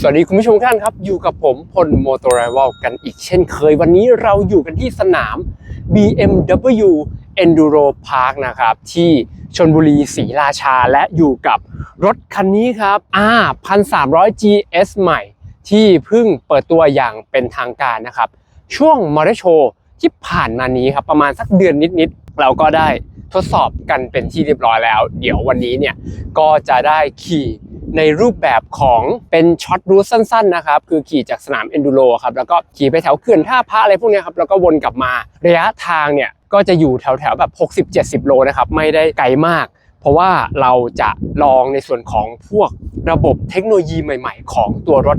สวัสดีคุณผู้ชมท่านครับ อยู่กับผมพลโมโต r ร v a l กันอีกเช่นเคย วันนี้เราอยู่กันที่สนาม BMW Enduro Park นะครับ ที่ชนบุรีศรีราชาและอยู่กับรถคันนี้ครับ R 1300 GS ใหม่ ที่เพิ่งเปิดตัวอย่างเป็นทางการนะครับ ช่วงมอเตอร์โชว์ที่ผ่านมานี้ครับประมาณสักเดือนนิดๆ เราก็ได้ทดสอบกันเป็นที่เรียบร้อยแล้ว เดี๋ยววันนี้เนี่ยก็จะได้ขี่ ในรูปแบบของเป็นช็อตรูทสั้นๆนะครับคือขี่จากสนามเอนดูโรครับแล้วก็ขี่ไปแถวเขื่อนท่าพระอะไรพวกนี้ครับแล้วก็วนกลับมาระยะทางเนี่ยก็จะอยู่แถวๆแบบ 60-70 โลนะครับไม่ได้ไกลมาก เพราะว่าเราจะลองในส่วนของพวกระบบเทคโนโลยีใหม่ๆ ของตัวรถ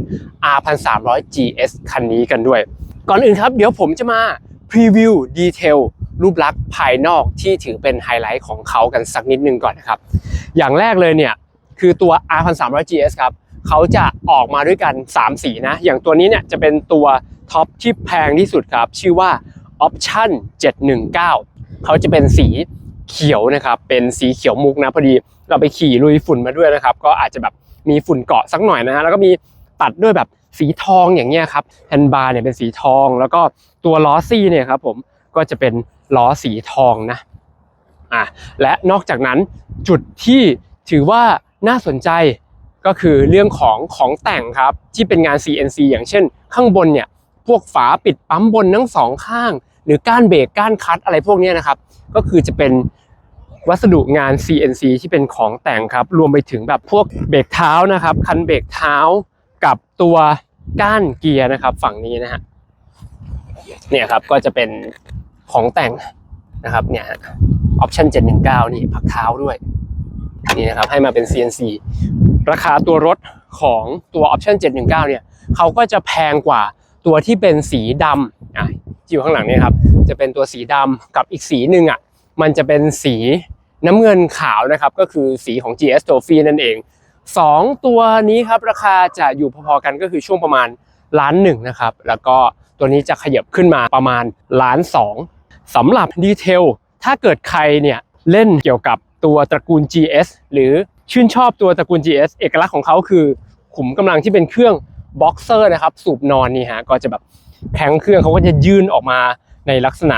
R1300 GS คันนี้กันด้วย ก่อนอื่นครับเดี๋ยวผมจะมาพรีวิวดีเทลรูปลักษณ์ภายนอกที่ถือเป็นไฮไลท์ของเขากันสักนิดนึงก่อนนะครับ อย่างแรกเลยเนี่ย คือตัว R1300 GS ครับเขาจะออกมาด้วยกัน 3 สีนะ อย่างตัวนี้เนี่ยจะเป็นตัวท็อปที่แพงที่สุดครับ ชื่อว่า Option 719 เขาจะเป็นสีเขียวนะครับ เป็นสีเขียวมุกนะพอดี เราไปขี่ลุยฝุ่นมาด้วยนะครับ ก็อาจจะแบบมีฝุ่นเกาะสักหน่อยนะฮะแล้วก็มีตัดด้วยแบบสีทองอย่างเงี้ยครับแฮนด์บาร์เนี่ยเป็นสีทอง แล้วก็ตัวล้อซี่เนี่ยครับผมก็จะเป็นล้อสีทองนะอะและนอกจากนั้นจุดที่ถือว่า น่าสนใจก็คือเรื่องของของแต่งครับที่เป็นงาน CNC อย่างเช่น ข้างบนเนี่ยพวกฝาปิดปั๊มบนทั้งสองข้าง หรือก้านเบรกก้านคัดอะไรพวกนี้นะครับ ก็คือจะเป็นวัสดุงาน CNC ที่เป็นของแต่งครับ รวมไปถึงแบบพวกเบรกเท้านะครับ คันเบรกเท้ากับตัวก้านเกียร์นะครับ ฝั่งนี้นะฮะเนี่ยครับก็จะเป็นของแต่งนะครับเนี่ยออปชั่น719 นี่พักเท้าด้วย นี่นะครับให้มาเป็น CNC ราคาตัวรถของตัวออปชั่น719 เนี่ยเขาก็จะแพงกว่าตัวที่เป็นสีดำอะอยู่ข้างหลังนี่ครับ จะเป็นตัวสีดำกับอีกสีหนึ่งอะมันจะเป็นสีน้ำเงินขาวนะครับ ก็คือสีของ GS Trophy นั่นเอง 2 ตัวนี้ครับราคาจะอยู่พอๆกันก็คือช่วงประมาณล้านหนึ่งนะครับ แล้วก็ตัวนี้จะขยับขึ้นมาประมาณล้านสองสำหรับดีเทลถ้าเกิดใครเนี่ยเล่นเกี่ยวกับ ตัวตระกูล GS หรือชื่นชอบตัวตระกูล GS เอกลักษณ์ของเขาคือขุมกำลังที่เป็นเครื่องบ็อกเซอร์นะครับสูบนอนนี่ฮะก็จะแบบแผงเครื่องเขาก็จะยื่นออกมาในลักษณะ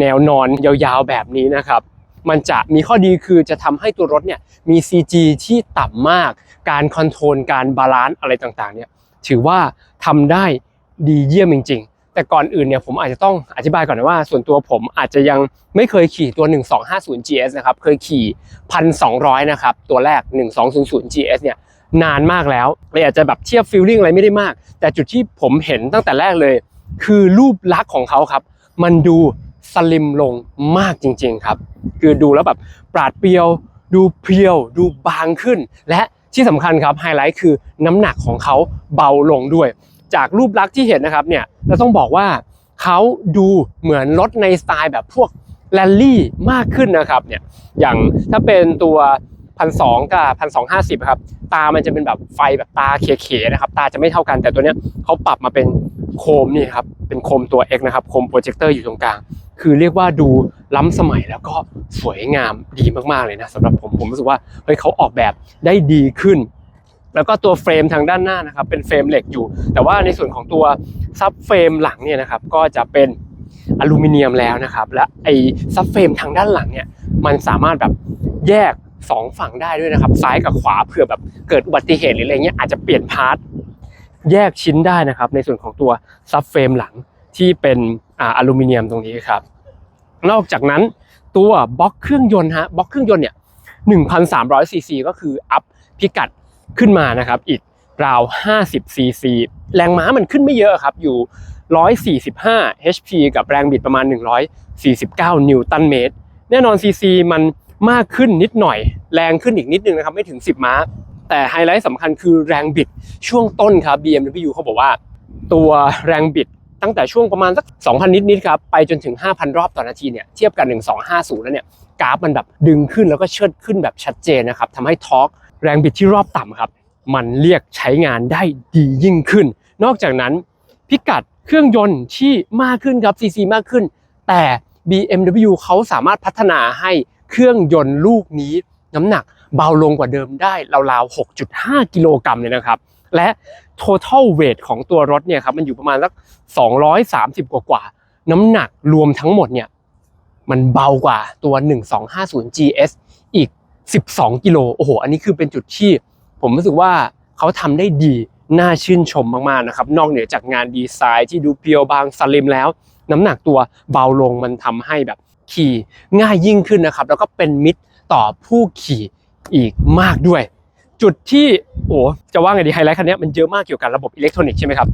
แนวนอนยาวๆแบบนี้นะครับมันจะมีข้อดีคือจะทำให้ตัวรถเนี่ยมี CG ที่ต่ำมาก การคอนโทรลการบาลานซ์อะไรต่างๆเนี่ยถือว่าทำได้ดีเยี่ยมจริง ๆ แต่ก่อนอื่นเนี่ยผมอาจจะต้องอธิบายก่อนนะว่า ส่วนตัวผมอาจจะยังไม่เคยขี่ตัว 1250 GS นะครับ เคยขี่ 1,200 นะครับ ตัวแรก 1200 GS เนี่ยนานมากแล้วเลยอาจจะแบบเทียบฟีลลิ่งอะไรไม่ได้มาก แต่จุดที่ผมเห็นตั้งแต่แรกเลย คือรูปลักษณ์ของเขาครับ มันดูสลิมลงมากจริง ๆครับ คือดูแล้วแบบปราดเปรียว ดูเพียว ดูบางขึ้น และที่สำคัญครับไฮไลท์คือน้ำหนักของเขาเบาลงด้วย จากรูปลักษณ์ที่เห็นนะครับเนี่ยเราต้องบอกว่าเขาดูเหมือนรถในสไตล์แบบพวกแรลลี่มากขึ้นนะครับเนี่ยอย่างถ้าเป็นตัวพันสองกับพันสองห้าสิบครับตามันจะเป็นแบบไฟแบบตาเขๆนะครับ ตาจะไม่เท่ากันแต่ตัวเนี้ยเขาปรับมาเป็นโคมนี่ครับเป็นโคมตัว X นะครับโคมโปรเจคเตอร์อยู่ตรงกลาง คือเรียกว่าดูล้ำสมัยแล้วก็สวยงามดีมากๆเลยนะสำหรับผมผมรู้สึกว่าเฮ้ยเขาออกแบบได้ดีขึ้น แล้วก็ตัวเฟรมทางด้านหน้านะครับเป็นเฟรมเหล็กอยู่ แต่ว่าในส่วนของตัวซับเฟรมหลังเนี่ยนะครับก็จะเป็นอลูมิเนียมแล้วนะครับ และไอ้ซับเฟรมทางด้านหลังเนี่ยมันสามารถแบบแยกสองฝั่งได้ด้วยนะครับ ซ้ายกับขวาเผื่อแบบเกิดอุบัติเหตุหรืออะไรเงี้ยอาจจะเปลี่ยนพาร์ทแยกชิ้นได้นะครับ ในส่วนของตัวซับเฟรมหลังที่เป็นออลูมิเนียมตรงนี้ครับ นอกจากนั้นตัวบล็อกเครื่องยนต์ฮะบล็อกเครื่องยนต์เนี่ย1,300ซีซีก็คืออัพพิกัด ขึ้นมานะครับอีกราว 50 ซีซี แรงม้ามันขึ้นไม่เยอะครับ อยู่ 145 HP กับแรงบิดประมาณ 149 นิวตันเมตร แน่นอน CC มันมากขึ้นนิดหน่อย แรงขึ้นอีกนิดนึงนะครับ ไม่ถึง 10 ม้า แต่ไฮไลท์สำคัญคือแรงบิดช่วงต้นครับ BMW เขาบอกว่า ตัวแรงบิดตั้งแต่ช่วงประมาณสัก 2,000 นิดๆครับ ไปจนถึง 5,000 รอบต่อนาทีเนี่ย เทียบกัน 1250 แล้วเนี่ย กราฟมันแบบดึงขึ้นแล้วก็เชิดขึ้นแบบชัดเจนนะครับทำให้ทอร์ก แรงบิดที่รอบต่ำครับ มันเรียกใช้งานได้ดียิ่งขึ้น นอกจากนั้นพิกัดเครื่องยนต์ที่มากขึ้นครับ CC มากขึ้น แต่ BMW เขาสามารถพัฒนาให้เครื่องยนต์ลูกนี้น้ำหนักเบาลงกว่าเดิมได้ราวๆ 6.5 กิโลกรัมเลยนะครับ และ total weight ของตัวรถเนี่ยครับมันอยู่ประมาณสัก 230 กว่ากว่าๆน้ำหนักรวมทั้งหมดเนี่ยมันเบากว่าตัว 1250 GS อีก 12 กิโลโอ้โห อันนี้คือเป็นจุดที่ผมรู้สึกว่าเขาทำได้ดีน่าชื่นชมมากๆนะครับ นอกเหนือจากงานดีไซน์ที่ดูเพียวบางสลิมแล้ว น้ำหนักตัวเบาลงมันทำให้แบบขี่ง่ายยิ่งขึ้นนะครับ แล้วก็เป็นมิตรต่อผู้ขี่อีกมากด้วย จุดที่โอ้จะว่าไงดีไฮไลท์คันนี้มันเยอะมากเกี่ยวกับระบบอิเล็กทรอนิกส์ใช่ไหมครับ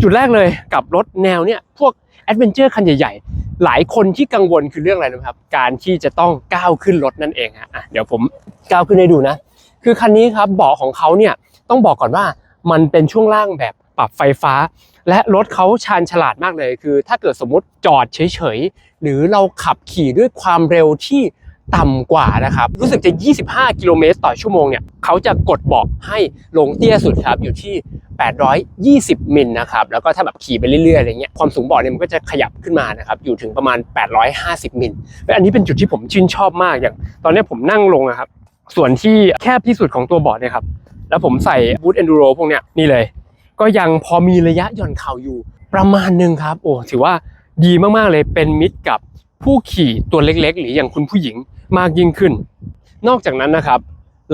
จุดแรกเลยกับรถแนวเนี้ยพวกแอดเวนเจอร์คันใหญ่ๆ หลายคนที่กังวลคือเรื่องอะไรนะครับ การที่จะต้องก้าวขึ้นรถนั่นเองฮะเดี๋ยวผมก้าวขึ้นให้ดูนะ คือคันนี้ครับเบาะของเขาเนี่ยต้องบอกก่อนว่ามันเป็นช่วงล่างแบบปรับไฟฟ้า และรถเขาชาญฉลาดมากเลย คือ ถ้าเกิดสมมติจอดเฉยๆหรือเราขับขี่ด้วยความเร็วที่ ต่ำกว่านะครับ รู้สึกจะ 25 กิโลเมตรต่อชั่วโมงเนี่ยเขาจะกดเบาะให้ลงเตี้ยสุดครับอยู่ที่ 820 มิลนะครับ แล้วก็ถ้าแบบขี่ไปเรื่อยๆอะไรเงี้ย ความสูงเบาะเนี่ยมันก็จะขยับขึ้นมานะครับ อยู่ถึงประมาณ 850 มิลและอันนี้เป็นจุดที่ผมชื่นชอบมาก อย่าง ตอนนี้ผมนั่งลงนะครับ ส่วนที่แคบที่สุดของตัวเบาะเนี่ยครับ แล้วผมใส่บูทเอนดูโรพวกเนี้ยนี่เลย ก็ยังพอมีระยะหย่อนเข่าอยู่ ประมาณหนึ่งครับ โอ้ ถือว่าดีมากๆเลย เป็นมิตรกับผู้ขี่ตัวเล็กๆ หรืออย่างคุณผู้หญิง มากยิ่งขึ้น นอกจากนั้นนะครับ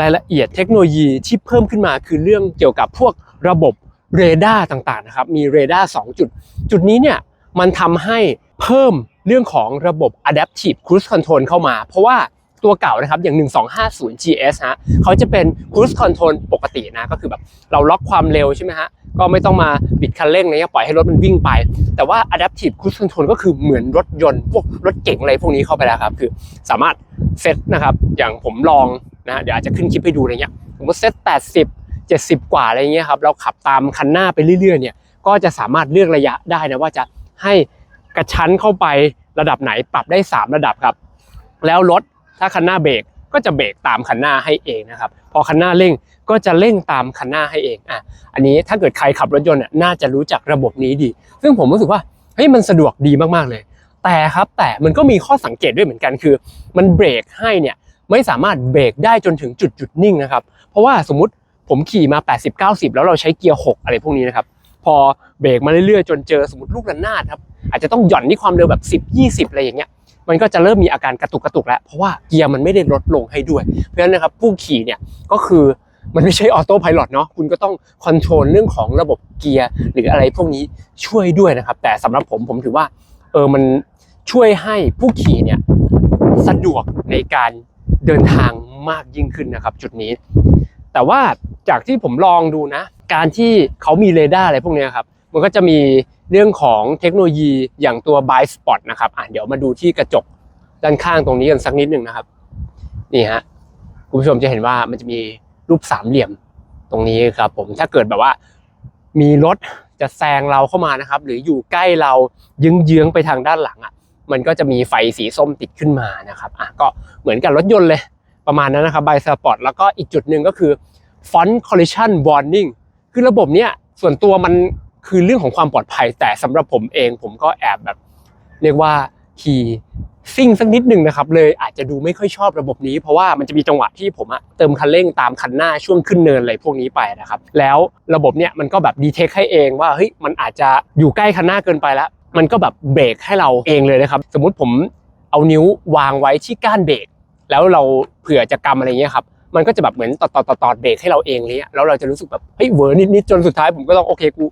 รายละเอียดเทคโนโลยีที่เพิ่มขึ้นมาคือเรื่องเกี่ยวกับพวกระบบเรดาร์ต่างๆนะครับมีเรดาร์2จุด จุดนี้เนี่ยมันทำให้เพิ่มเรื่องของระบบ adaptive cruise control เข้ามา เพราะว่าตัวเก่านะครับอย่าง 1250 GS ฮะเขาจะเป็น cruise control ปกตินะก็คือแบบเราล็อกความเร็วใช่ไหมฮะ ก็ไม่ต้องมาบิดคันเร่งนะปล่อยให้รถมันวิ่งไป แต่ว่า adaptive cruise control ก็คือเหมือนรถยนต์พวกรถเก๋งอะไรพวกนี้เข้าไปแล้วครับ คือสามารถเซตนะครับอย่างผมลองนะเดี๋ยวอาจจะขึ้นคลิปให้ดูอะไรเงี้ยผมก็เซต80 70 กว่าอะไรเงี้ยครับเราขับตามคันหน้าไปเรื่อยๆเนี่ยก็จะสามารถเลือกระยะได้นะว่าจะให้กระชั้นเข้าไประดับไหนปรับได้ 3 ระดับครับ แล้วรถถ้าคันหน้าเบรก ก็จะเบรกตามคันหน้าให้เองนะครับ พอคันหน้าเร่งก็จะเร่งตามคันหน้าให้เองอะอันนี้ถ้าเกิดใครขับรถยนต์น่ะน่าจะรู้จักระบบนี้ดี ซึ่งผมรู้สึกว่าเฮ้ยมันสะดวกดีมากๆเลย แต่ครับแต่มันก็มีข้อสังเกตด้วยเหมือนกันคือ มันเบรกให้เนี่ยไม่สามารถเบรกได้จนถึงจุดจุดนิ่งนะครับ เพราะว่าสมมติผมขี่มา 80-90 แล้วเราใช้เกียร์ 6 อะไรพวกนี้นะครับ พอเบรกมาเรื่อยๆ จนเจอสมมติลูกระนาดครับ อาจจะต้องหย่อนที่ความเร็วแบบ 10 20 อะไรอย่างเงี้ย มันก็จะเริ่มมีอาการกระตุกกระตุกแล้ว เพราะว่าเกียร์มันไม่ได้ลดลงให้ด้วย เพราะฉะนั้นนะครับผู้ขี่เนี่ยก็คือมันไม่ใช่ออโต้พายロเนาะคุณก็ต้องคอนโทรลเรื่องของระบบเกียร์หรืออะไรพวกนี้ช่วยด้วยนะครับ แต่สำหรับผมผมถือว่าเออมันช่วยให้ผู้ขี่เนี่ยสะดวกในการเดินทางมากยิ่งขึ้นนะครับ จุดนี้ แต่ว่าจากที่ผมลองดูนะ การที่เขามีเรดาร์อะไรพวกนี้ครับ มันก็จะมี เรื่องของเทคโนโลยีอย่างตัว b i Spot นะครับอะเดี๋ยวมาดูที่กระจกด้านข้างตรงนี้กันสักนิดหนึ่งนะครับ นี่ฮะคุณผู้ชมจะเห็นว่ามันจะมีรูปสามเหลี่ยมตรงนี้ครับผมถ้าเกิดแบบว่ามีรถจะแซงเราเข้ามานะครับ หรืออยู่ใกล้เรายึงเยื้องๆไปทางด้านหลังอะมันก็จะมีไฟสีส้มติดขึ้นมานะครับอะก็เหมือนกับรถยนต์เลยประมาณนั้นนะครับ b i Spot แล้วก็อีกจุดหนึ่งก็คือ Front Collision Warning คือระบบเนี้ยส่วนตัวมัน คือเรื่องของความปลอดภัยแต่สำหรับผมเองผมก็แอบแบบ เรียกว่าขี่ซิ่งสักนิดหนึ่งนะครับ เลยอาจจะดูไม่ค่อยชอบระบบนี้เพราะว่ามันจะมีจังหวะที่ผมอะเติมคันเร่งตามคันหน้าช่วงขึ้นเนินอะไรพวกนี้ไปนะครับ แล้วระบบเนี้ยมันก็แบบดีเทคให้เองว่าเฮ้ยมันอาจจะอยู่ใกล้คันหน้าเกินไปแล้ว มันก็แบบเบรกให้เราเองเลยนะครับ สมมุติผมเอานิ้ววางไว้ที่ก้านเบรกแล้วเราเผื่อจะกำอะไรเงี้ยครับมันก็จะแบบเหมือนตอดตอดตอดตอดเบรกให้เราเองเลยอะแล้วเราจะรู้สึกแบบเฮ้ยเวอร์นิดๆจนสุดท้ายผมก็ต้องโอเคกู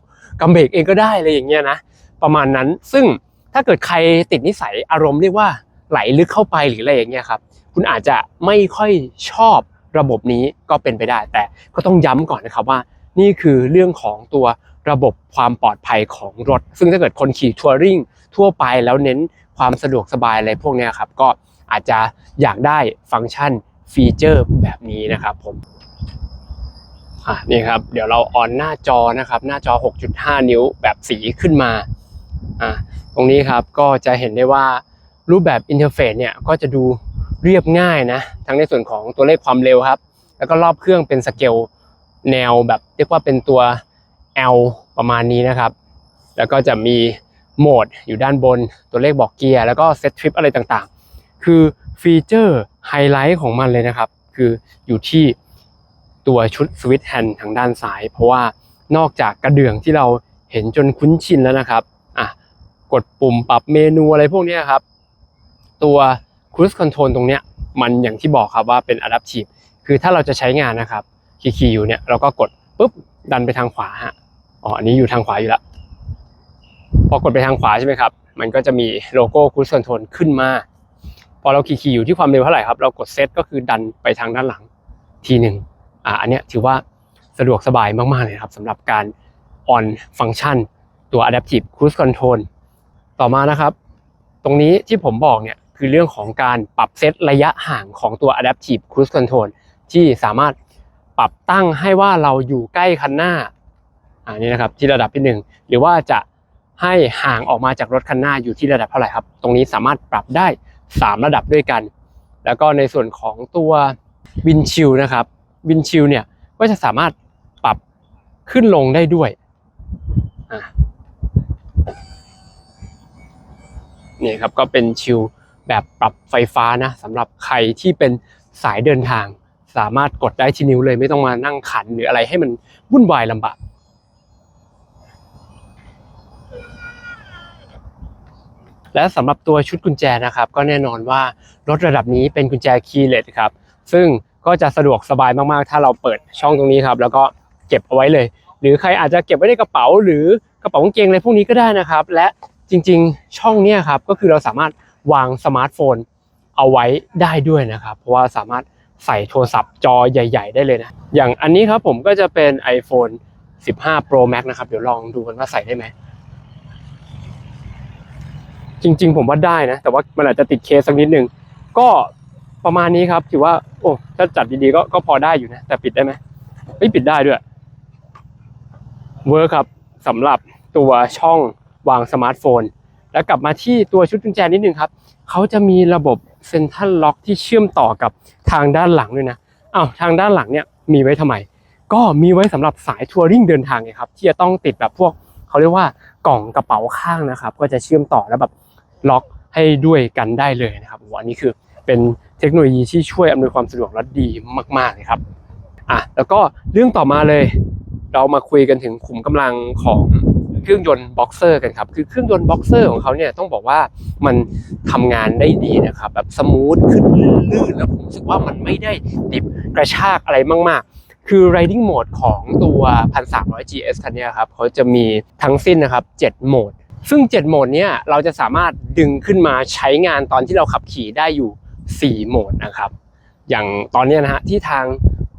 กำเบรกเองก็ได้อะไรอย่างเงี้ยนะประมาณนั้น ซึ่งถ้าเกิดใครติดนิสัยอารมณ์เรียกว่าไหลลึกเข้าไปหรืออะไรอย่างเงี้ยครับคุณอาจจะไม่ค่อยชอบระบบนี้ก็เป็นไปได้ แต่ก็ต้องย้ำก่อนนะครับว่า นี่คือเรื่องของตัวระบบความปลอดภัยของรถ ซึ่งถ้าเกิดคนขี่ทัวริงทั่วไปแล้วเน้นความสะดวกสบายอะไรพวกนี้ครับก็อาจจะอยากได้ฟังก์ชันฟีเจอร์แบบนี้นะครับผม อะนี่ครับเดี๋ยวเราออนหน้าจอนะครับ หน้าจอ 6.5 นิ้วแบบสีขึ้นมาอะตรงนี้ครับก็จะเห็นได้ว่ารูปแบบอินเทอร์เฟซเนี่ยก็จะดูเรียบง่ายนะ ทั้งในส่วนของตัวเลขความเร็วครับ แล้วก็รอบเครื่องเป็นสเกลแนวแบบเรียกว่าเป็นตัว L ประมาณนี้นะครับ แล้วก็จะมีโหมดอยู่ด้านบนตัวเลขบอกเกียร์แล้วก็เซตทริปอะไรต่างๆ คือฟีเจอร์ไฮไลท์ของมันเลยนะครับ คืออยู่ที่ ตัวชุดสวิตช์แฮนด์ทางด้านซ้าย เพราะว่านอกจากกระเดื่องที่เราเห็นจนคุ้นชินแล้วนะครับอะกดปุ่มปรับเมนูอะไรพวกนี้ครับ ตัว cruise control ตรงเนี้ยมันอย่างที่บอกครับว่าเป็น adaptive คือถ้าเราจะใช้งานนะครับคีย์ๆอยู่เนี่ยเราก็กดปุ๊บดันไปทางขวาฮะอ๋ออันนี้อยู่ทางขวาอยู่แล้วพอกดไปทางขวาใช่ไหมครับ มันก็จะมีโลโก้ cruise control ขึ้นมา พอเราขี่ๆอยู่ที่ความเร็วเท่าไหร่ครับ เรากดเซตก็คือดันไปทางด้านหลังทีหนึ่ง อ่าอันนี้ถือว่าสะดวกสบายมากๆเลยครับสำหรับการ on function ตัว adaptive cruise control ต่อมานะครับ ตรงนี้ที่ผมบอกเนี่ยคือเรื่องของการปรับเซตระยะห่างของตัว adaptive cruise control ที่สามารถปรับตั้งให้ว่าเราอยู่ใกล้คันหน้าอ่านี่นะครับที่ระดับที่หนึ่งหรือว่าจะให้ห่างออกมาจากรถคันหน้าอยู่ที่ระดับเท่าไหร่ครับ ตรงนี้สามารถปรับได้ 3 ระดับด้วยกัน แล้วก็ในส่วนของตัววินชิลนะครับ วินชิลเนี่ยก็จะสามารถปรับขึ้นลงได้ด้วยนี่ครับก็เป็นชิลแบบปรับไฟฟ้านะสำหรับใครที่เป็นสายเดินทาง สามารถกดได้ที่นิ้วเลยไม่ต้องมานั่งขันหรืออะไรให้มันวุ่นวายลำบากและสำหรับตัวชุดกุญแจนะครับ ก็แน่นอนว่ารถระดับนี้เป็นกุญแจคีย์เลสครับ ซึ่ง ก็จะสะดวกสบายมากๆ ถ้าเราเปิดช่องตรงนี้ครับ แล้วก็เก็บเอาไว้เลย หรือใครอาจจะเก็บไว้ในกระเป๋า หรือกระเป๋ากางเกงอะไรพวกนี้ก็ได้นะครับ และจริงๆ ช่องเนี้ยครับก็คือเราสามารถวางสมาร์ทโฟนเอาไว้ได้ด้วยนะครับ เพราะว่าสามารถใส่โทรศัพท์จอใหญ่ ๆ ได้เลยนะ อย่างอันนี้ครับผมก็จะเป็น iPhone 15 Pro Max นะครับ เดี๋ยวลองดูกันว่าใส่ได้ไหม จริง ๆ ผมว่าได้นะ แต่ว่ามันอาจจะติดเคสสักนิดนึง ก็ ประมาณนี้ครับถือว่า โอ้ถ้าจัดดีๆก็ก็พอได้อยู่นะ แต่ปิดได้ไหมไม่ปิดได้ด้วยเวิร์คครับสำหรับตัวช่องวางสมาร์ทโฟน แล้วกลับมาที่ตัวชุดกุญแจนิดนึงครับเขาจะมีระบบเซ็นทรัลล็อกที่เชื่อมต่อกับทางด้านหลังด้วยนะอ้าวทางด้านหลังเนี่ยมีไว้ทำไม ก็มีไว้สำหรับสายทัวริงเดินทางไงครับ ที่จะต้องติดแบบพวกเขาเรียกว่ากล่องกระเป๋าข้างนะครับ ก็จะเชื่อมต่อแล้วแบบล็อกให้ด้วยกันได้เลยนะครับอันนี้คือเป็น เทคโนโลยีที่ช่วยอำนวยความสะดวกและดีมากๆเลยครับอะแล้วก็เรื่องต่อมาเลย เรามาคุยกันถึงขุมกำลังของเครื่องยนต์บ็อกเซอร์กันครับคือเครื่องยนต์บ็อกเซอร์ของเขาเนี่ยต้องบอกว่ามันทำงานได้ดีนะครับแบบสมูทขึ้นลื่นแล้วผมรู้สึกว่ามันไม่ได้ดิบกระชากอะไรมาก ๆ คือ riding mode ของตัว 1300 GS คันนี้ครับเขาจะมีทั้งสิ้นนะครับ7โหมดซึ่ง 7 โหมดเนี้ยเราจะสามารถดึงขึ้นมาใช้งานตอนที่เราขับขี่ได้อยู่ 4 โหมดนะครับ อย่างตอนนี้นะฮะที่ทาง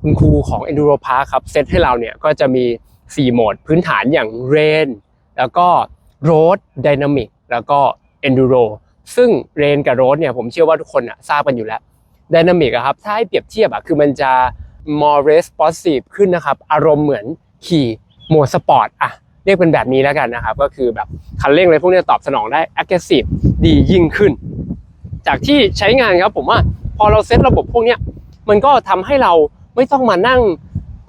คุณครูของ Enduro Park ครับเซตให้เราเนี่ยก็จะมี 4 โหมดพื้นฐานอย่าง Rain แล้วก็ Road Dynamic แล้วก็ Enduro ซึ่ง Rain กับ Road เนี่ยผมเชื่อว่าทุกคนอะทราบกันอยู่แล้ว Dynamic อะครับถ้าให้เปรียบเทียบอะคือมันจะ more responsive ขึ้นนะครับ อารมณ์เหมือนขี่โหมดสปอร์ตอะเรียกเป็นแบบนี้แล้วกันนะครับ ก็คือแบบคันเร่งอะไรพวกนี้ตอบสนองได้ aggressive ดียิ่งขึ้น จากที่ใช้งานครับผมว่าพอเราเซตระบบพวกนี้มันก็ทำให้เราไม่ต้องมานั่ง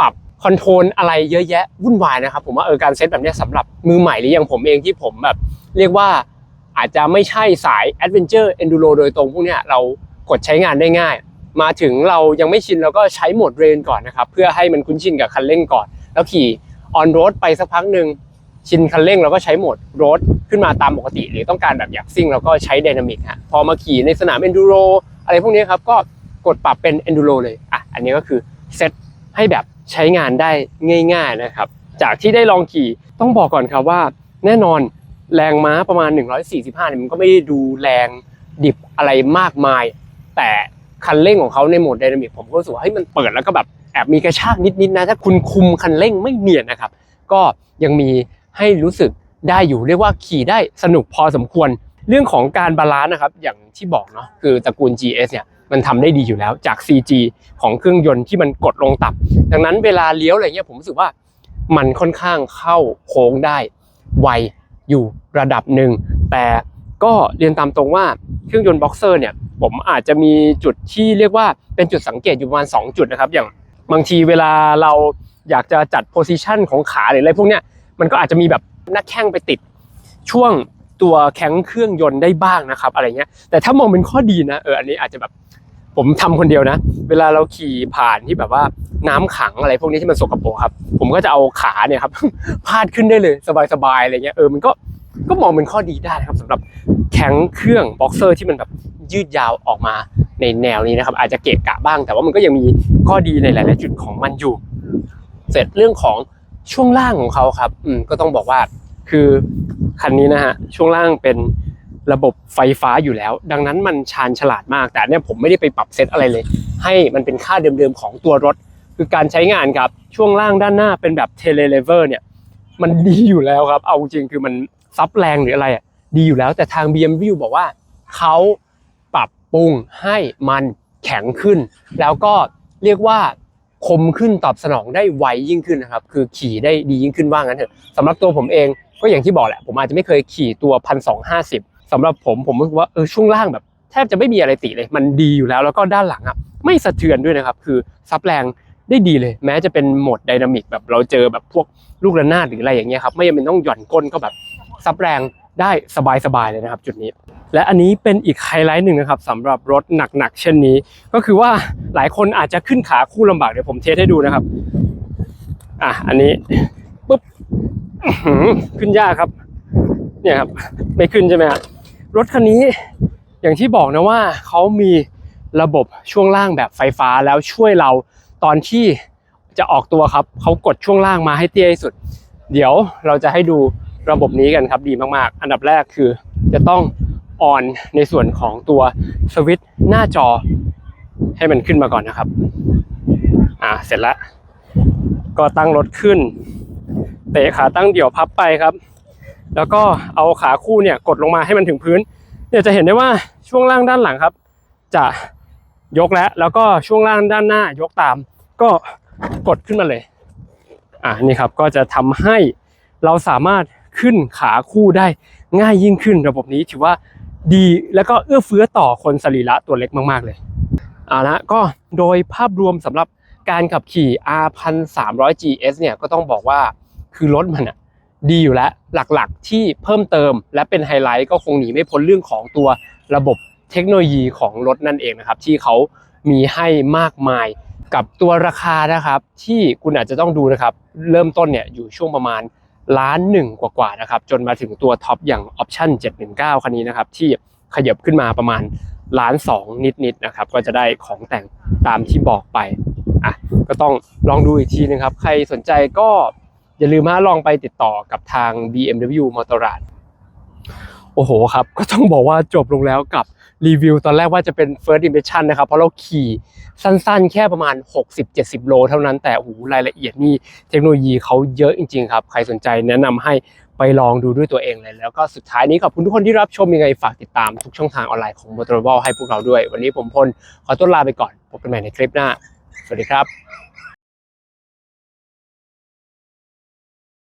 ปรับคอนโทรลอะไรเยอะแยะวุ่นวายนะครับผมว่าเออการเซตแบบนี้ยสำหรับมือใหม่หรืออย่างผมเองที่ผมแบบ เรียกว่าอาจจะไม่ใช่สาย Adventure Enduro โรโดยตรงพวกนี้เรากดใช้งานได้ง่าย มาถึงเรายังไม่ชินเราก็ใช้โหมดเรนก่อนนะครับเพื่อให้มันคุ้นชินกับคันเร่งก่อน แล้วขี่ออนโรดไปสักพักหนึ่ง ชินคันเร่งเราก็ใช้โหมดรดขึ้นมาตามปกติ หรือต้องการแบบอยากซิ่งเราก็ใช้ไดนามิกฮะพอมาขี่ในสนาม Enduro อะไรพวกนี้ครับก็กดปรับเป็น Enduro เลยอะอันนี้ก็คือเซตให้แบบใช้งานได้ง่าย ๆนะครับ จากที่ได้ลองขี่ต้องบอกก่อนครับว่า แน่นอนแรงม้าประมาณ 145เนี่ยมันก็ไม่ได้ดูแรงดิบอะไรมากมาย แต่คันเร่งของเขาในโหมดไดนามิกผมก็รู้สึกว่าเฮ้ยมันเปิดแล้วก็แบบแอบมีกระชากนิดๆนะถ้าคุณคุมคันเร่งไม่เนียนนะครับ ก็ยังมี ให้รู้สึกได้อยู่เรียกว่าขี่ได้สนุกพอสมควร เรื่องของการบาลานซ์นะครับอย่างที่บอกเนาะคือตระกูล GS เนี่ยมันทำได้ดีอยู่แล้วจาก CG ของเครื่องยนต์ที่มันกดลงต่ำดังนั้นเวลาเลี้ยวอะไรเงี้ยผมรู้สึกว่ามันค่อนข้างเข้าโค้งได้ไวอยู่ระดับหนึ่งแต่ก็เรียนตามตรงว่าเครื่องยนต์บ็อกเซอร์เนี่ยผมอาจจะมีจุดที่เรียกว่าเป็นจุดสังเกตอยู่ประมาณ 2 จุดนะครับ อย่างบางทีเวลาเราอยากจะจัดโพซิชันของขาหรืออะไรพวกเนี้ย มันก็อาจจะมีแบบหน้าแข้งไปติดช่วงตัวแข้งเครื่องยนต์ได้บ้างนะครับ อะไรเงี้ยแต่ถ้ามองเป็นข้อดีนะเอออันนี้อาจจะแบบผมทำคนเดียวนะ เวลาเราขี่ผ่านที่แบบว่าน้ำขังอะไรพวกนี้ที่มันสกปรกครับ ผมก็จะเอาขาเนี่ยครับพาดขึ้นได้เลยสบายๆอะไรเงี้ยเออมันก็ก็มองเป็นข้อดีได้นะครับสำหรับแข็งเครื่องบ็อกเซอร์ที่มันแบบยืดยาวออกมาในแนวนี้นะครับ อาจจะเกะกะบ้าง แต่ว่ามันก็ยังมีข้อดีในหลาย ๆ จุดของมันอยู่ เสร็จเรื่องของ ช่วงล่างของเขาครับ อืมก็ต้องบอกว่า คือคันนี้นะฮะช่วงล่างเป็นระบบไฟฟ้าอยู่แล้ว ดังนั้นมันชาญฉลาดมาก แต่เนี่ยผมไม่ได้ไปปรับเซตอะไรเลย ให้มันเป็นค่าเดิมๆของตัวรถ คือการใช้งานครับ ช่วงล่างด้านหน้าเป็นแบบเทเลเลเวอร์เนี่ย มันดีอยู่แล้วครับ เอาจริงคือมันซับแรงหรืออะไรอะดีอยู่แล้ว แต่ทาง BMW บอกว่าเขาปรับปรุงให้มันแข็งขึ้น แล้วก็เรียกว่า คมขึ้นตอบสนองได้ไวยิ่งขึ้นนะครับ คือขี่ได้ดียิ่งขึ้นว่างั้นเถอะสำหรับตัวผมเองก็อย่างที่บอกแหละ ผมอาจจะไม่เคยขี่ตัวพันสองห้าสิบสำหรับผมผมรู้สึกว่าเออช่วงล่างแบบ แทบจะไม่มีอะไรติเลย มันดีอยู่แล้วแล้วก็ด้านหลังอะไม่สะเทือนด้วยนะครับ คือซับแรงได้ดีเลย แม้จะเป็นโหมดไดนามิกแบบเราเจอแบบพวกลูกระนาดหรืออะไรอย่างเงี้ยครับไม่จำเป็นต้องหย่อนก้นก็แบบ ซับแรงได้สบายๆเลยนะครับ จุดนี้ และอันนี้เป็นอีกไฮไลท์หนึ่งนะครับสำหรับรถหนักๆ เช่นนี้ ก็คือว่าหลายคนอาจจะขึ้นขาคู่ลำบากเดี๋ยวผมเทสให้ดูนะครับ อะอันนี้ปุ๊บขึ้นยากครับ เนี่ยครับ ไม่ขึ้นใช่ไหมครับรถคันนี้อย่างที่บอกนะว่าเขามีระบบช่วงล่างแบบไฟฟ้าแล้วช่วยเราตอนที่จะออกตัวครับเขากดช่วงล่างมาให้เตี้ยที่สุด เดี๋ยวเราจะให้ดู ระบบนี้กันครับดีมากๆ อันดับแรกคือจะต้องออนในส่วนของตัวสวิตช์หน้าจอให้มันขึ้นมาก่อนนะครับ อ่าเสร็จแล้วก็ตั้งรถขึ้น เตะขาตั้งเดี่ยวพับไปครับ แล้วก็เอาขาคู่เนี่ยกดลงมาให้มันถึงพื้น เนี่ยจะเห็นได้ว่าช่วงล่างด้านหลังครับ จะยกแล้วแล้วก็ช่วงล่างด้านหน้ายกตาม ก็กดขึ้นมาเลย อ่านี่ครับก็จะทำให้เราสามารถ ขึ้นขาคู่ได้ง่ายยิ่งขึ้น ระบบนี้ถือว่าดีแล้วก็เอื้อเฟื้อต่อคนสรีระตัวเล็กมาก ๆ เลยเอาละก็โดยภาพรวมสำหรับการขับขี่ R 1 3 0 0 GS เนี่ยก็ต้องบอกว่าคือรถมันอะดีอยู่แล้วหลักๆ ที่เพิ่มเติมและเป็นไฮไลท์ก็คงหนีไม่พ้นเรื่องของตัวระบบเทคโนโลยีของรถนั่นเองนะครับ ที่เขามีให้มากมายกับตัวราคานะครับ ที่คุณอาจจะต้องดูนะครับ เริ่มต้นเนี่ยอยู่ช่วงประมาณ ล้านหนึ่งกว่าๆนะครับจนมาถึงตัวท็อปอย่างออปชั่น719 คันนี้นะครับที่ขยับขึ้นมาประมาณล้านสองนิดๆนะครับก็จะได้ของแต่งตามที่บอกไปอะก็ต้องลองดูอีกทีนึงครับใครสนใจก็อย่าลืมมาลองไปติดต่อกับทาง BMW Motorrad โอ้โหครับ ก็ต้องบอกว่าจบลงแล้วกับ รีวิวตอนแรกว่าจะเป็น first impression นะครับ เพราะเราขี่สั้นๆ แค่ประมาณ 60-70 โลเท่านั้นแต่โอ้โหรายละเอียดนี่เทคโนโลยีเขาเยอะจริง ๆ ครับ ใครสนใจแนะนำให้ไปลองดูด้วยตัวเองเลย แล้วก็สุดท้ายนี้ขอบคุณทุกคนที่รับชมยังไงฝากติดตามทุกช่องทางออนไลน์ของ Motorable ให้พวกเราด้วย วันนี้ผมพลขอตัวลาไปก่อนพบกันใหม่ในคลิปหน้า สวัสดีครับ